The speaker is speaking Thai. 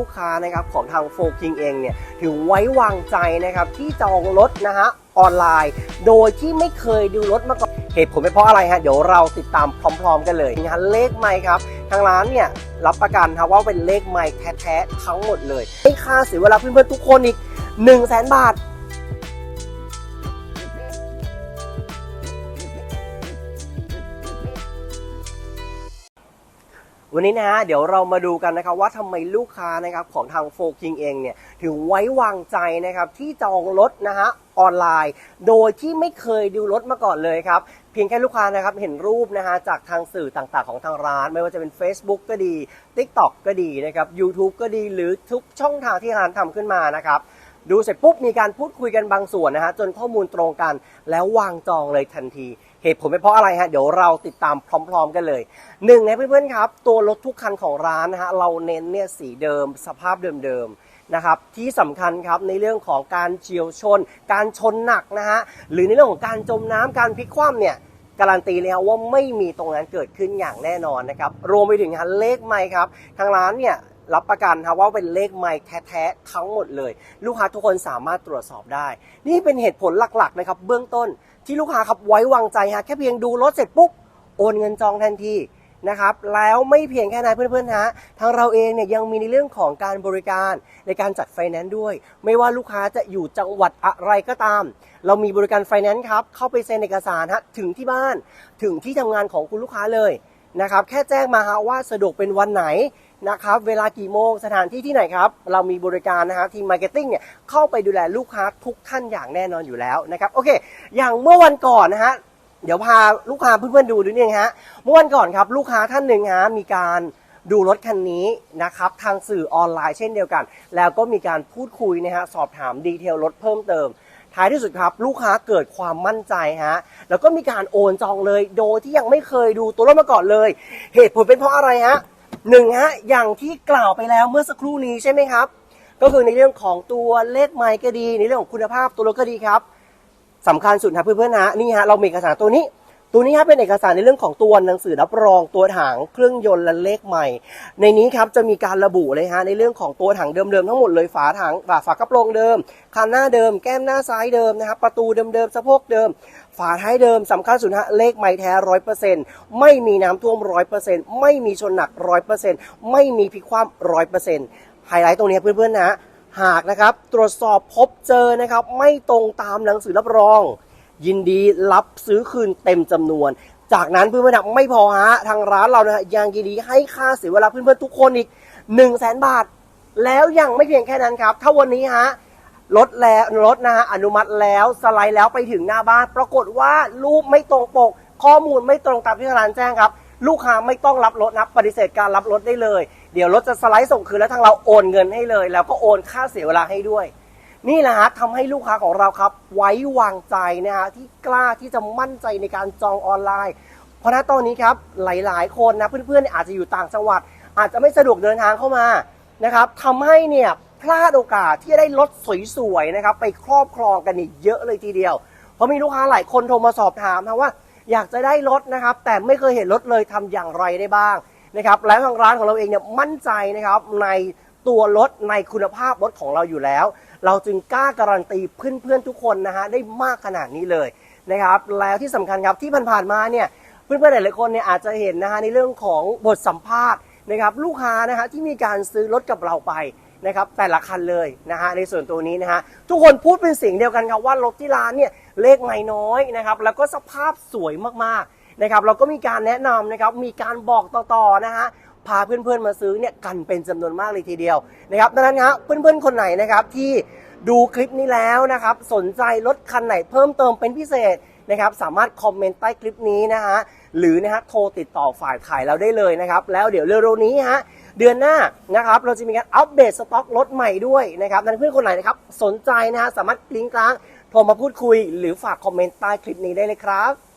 ลูกค้านะครับของทางโฟกิงเองเนี่ยถือไว้วางใจนะครับที่จองรถนะฮะออนไลน์ โดยที่ไม่เคยดูรถมาก่อนเหตุผลเป็นเพราะอะไรฮะเดี๋ยวเราติดตามพร้อม ๆ กันเลยนะฮะเลขไม้ครับ ทางร้านเนี่ยรับประกันครับว่าเป็นเลขไม้แท้ๆทั้งหมดเลยไม่ค่าเสียเวลาเพื่อนๆทุกคนอีก 1 0 0 0 0แบาท วันนี้นะฮะเดี๋ยวเรามาดูกันนะครับว่าทำไมลูกค้านะครับของทางโฟกิงเองเนี่ยถึงไว้วางใจนะครับที่จองรถนะฮะออนไลน์ โดยที่ไม่เคยดูรถมาก่อนเลยครับเพียงแค่ลูกค้านะครับเห็นรูปนะฮะจากทางสื่อต่างๆ ของทางร้าน ไม่ว่าจะเป็น Facebook ก็ดี TikTok ก็ดีนะครับ YouTube ก็ดีหรือทุกช่องทางที่ร้านทำขึ้นมานะครับ ดูเสร็จปุ๊บมีการพูดคุยกันบางส่วนนะฮะจนข้อมูลตรงกันแล้ววางจองเลยทันที เหตุผลเป็นเพราะอะไรฮะเดี๋ยวเราติดตามพร้อม ๆ กันเลยหนึ่งในเพื่อนๆครับ ตัวรถทุกคันของร้านนะฮะเราเน้นเนี่ยสีเดิม สภาพเดิมๆนะครับที่สำคัญครับในเรื่องของการเฉียวชน การชนหนักนะฮะหรือในเรื่องของการจมน้ำการพลิกคว่ำเนี่ยการันตีเลยครับว่าไม่มีตรงนั้นเกิดขึ้นอย่างแน่นอนนะครับ รวมไปถึงฮะเลขไมค์ครับ ทางร้านเนี่ย รับประกันครับว่าเป็นเลขไมค์แท้ๆทั้งหมดเลย ลูกค้าทุกคนสามารถตรวจสอบได้ นี่เป็นเหตุผลหลักๆนะครับเบื้องต้นที่ลูกค้าครับไว้วางใจฮะแค่เพียงดูรถเสร็จปุ๊บโอนเงินจองทันทีนะครับแล้วไม่เพียงแค่นั้นเพื่อนๆฮะทางเราเองเนี่ยยังมีในเรื่องของการบริการในการจัดไฟแนนซ์ด้วย ไม่ว่าลูกค้าจะอยู่จังหวัดอะไรก็ตาม เรามีบริการไฟแนนซ์ครับเข้าไปเซ็นเอกสารฮะถึงที่บ้านถึงที่ทำงานของคุณลูกค้าเลยนะครับแค่แจ้งมาฮะว่าสะดวกเป็นวันไหน นะครับ เวลากี่โมงสถานที่ที่ไหนครับ เรามีบริการนะฮะทีมมาร์เก็ตติ้งเนี่ยเข้าไปดูแลลูกค้าทุกท่านอย่างแน่นอนอยู่แล้วนะครับโอเค อย่างเมื่อวันก่อนนะฮะเดี๋ยวพาลูกค้าเพื่อนๆดูนิดนึงฮะเมื่อวันก่อนครับลูกค้าท่านหนึ่งฮะมีการดูรถคันนี้นะครับทางสื่อออนไลน์เช่นเดียวกัน แล้วก็มีการพูดคุยนะฮะสอบถามดีเทลรถเพิ่มเติม ท้ายที่สุดครับลูกค้าเกิดความมั่นใจฮะแล้วก็มีการโอนจองเลย โดยที่ยังไม่เคยดูตัวรถมาก่อนเลย เหตุผลเป็นเพราะอะไรฮะ หนึ่งฮะอย่างที่กล่าวไปแล้วเมื่อสักครู่นี้ใช่ไหมครับ ก็คือในเรื่องของตัวเลขไมค์ก็ดี ในเรื่องของคุณภาพตัวรถก็ดีครับสำคัญสุดครับเพื่อนๆนะนี่ฮะเรามีเอกสารตัวนี้ ตัวนี้ครับเป็นเอกสารในเรื่องของตัวหนังสือรับรองตัวถังเครื่องยนต์และเลขใหม่ ในนี้ครับจะมีการระบุเลยฮะในเรื่องของตัวถังเดิมๆทั้งหมดเลยฝาถังฝาฝากระโปรงเดิมคันหน้าเดิม แก้มหน้าซ้ายเดิมนะครับประตูเดิมๆสะโพกเดิม ฝาท้ายเดิมสำคัญสุดฮะเลขไม้แท้ร้อยเปอร์เซ็นต์ไม่มีน้ำท่วมร้อยเปอร์เซ็นต์ไม่มีชนหนักร้อยเปอร์เซ็นต์ไม่มีพิคว่ำร้อยเปอร์เซ็นต์ไฮไลท์ตรงนี้เพื่อนๆนะหากนะครับตรวจสอบพบเจอนะครับไม่ตรงตามหนังสือรับรอง ยินดีรับซื้อคืนเต็มจำนวน จากนั้นเพื่อนๆนไม่พอฮะทางร้านเรานะยังยินดีให้ค่าเสียเวลาเพื่อนๆทุกคนอีก1 0 0 0 0แสนบาท แล้วยังไม่เพียงแค่นั้นครับ ถ้าวันนี้ฮะรถแล้วรถนะฮะอนุมัติแล้วสไลด์แล้วไปถึงหน้าบ้าน ปรากฏว่ารูปไม่ตรงปก ข้อมูลไม่ตรงตามที่ทางร้านแจ้งครับ ลูกค้าไม่ต้องรับรถนะปฏิเสธการรับรถได้เลย เดี๋ยวรถจะสไลด์ส่งคืนแล้วทางเราโอนเงินให้เลย แล้วก็โอนค่าเสียเวลาให้ด้วย นี่แหละฮะทำให้ลูกค้าของเราครับ ไว้วางใจนะฮะที่กล้าที่จะมั่นใจในการจองออนไลน์ เพราะณตอนนี้ครับหลาย ๆ คนนะเพื่อนๆเนี่ยอาจจะอยู่ต่างจังหวัด อาจจะไม่สะดวกเดินทางเข้ามานะครับทำให้เนี่ยพลาดโอกาสที่จะได้รถสวยๆนะครับไปครอบครองกันเนี่ยเยอะเลยทีเดียว เพราะมีลูกค้าหลายคนโทรมาสอบถามนะว่า อยากจะได้รถนะครับ แต่ไม่เคยเห็นรถเลยทำอย่างไรได้บ้างนะครับแล้วทางร้านของเราเองเนี่ยมั่นใจนะครับในตัวรถในคุณภาพรถของเราอยู่แล้ว เราจึงกล้าการันตีเพื่อนๆทุกคนนะฮะได้มากขนาดนี้เลยนะครับแล้วที่สำคัญครับที่ผ่านๆมาเนี่ยเพื่อนๆหลายๆคนเนี่ยอาจจะเห็นนะฮะในเรื่องของบทสัมภาษณ์นะครับลูกค้านะฮะที่มีการซื้อรถกับเราไปนะครับแต่ละคันเลยนะฮะในส่วนตัวนี้นะฮะทุกคนพูดเป็นเสียงเดียวกันครับว่ารถที่ร้านเนี่ยเลขไม่น้อยนะครับแล้วก็สภาพสวยมากๆนะครับเราก็มีการแนะนำนะครับมีการบอกต่อๆนะฮะ พาเพื่อนๆมาซื้อเนี่ยกันเป็นจำนวนมากเลยทีเดียวนะครับดังนั้นครับเพื่อนๆคนไหนนะครับที่ดูคลิปนี้แล้วนะครับสนใจรถคันไหนเพิ่มเติมเป็นพิเศษนะครับสามารถคอมเมนต์ใต้คลิปนี้นะฮะหรือนะฮะโทรติดต่อฝ่ายขายเราได้เลยนะครับแล้วเดี๋ยวเร็วๆนี้ฮะเดือนหน้านะครับเราจะมีการอัปเดตสต็อกรถใหม่ด้วยนะครับดังนั้นเพื่อนคนไหนนะครับสนใจนะฮะสามารถลิงก์กลางโทรมาพูดคุย หรือฝากคอมเมนต์ใต้คลิปนี้ได้เลยครับ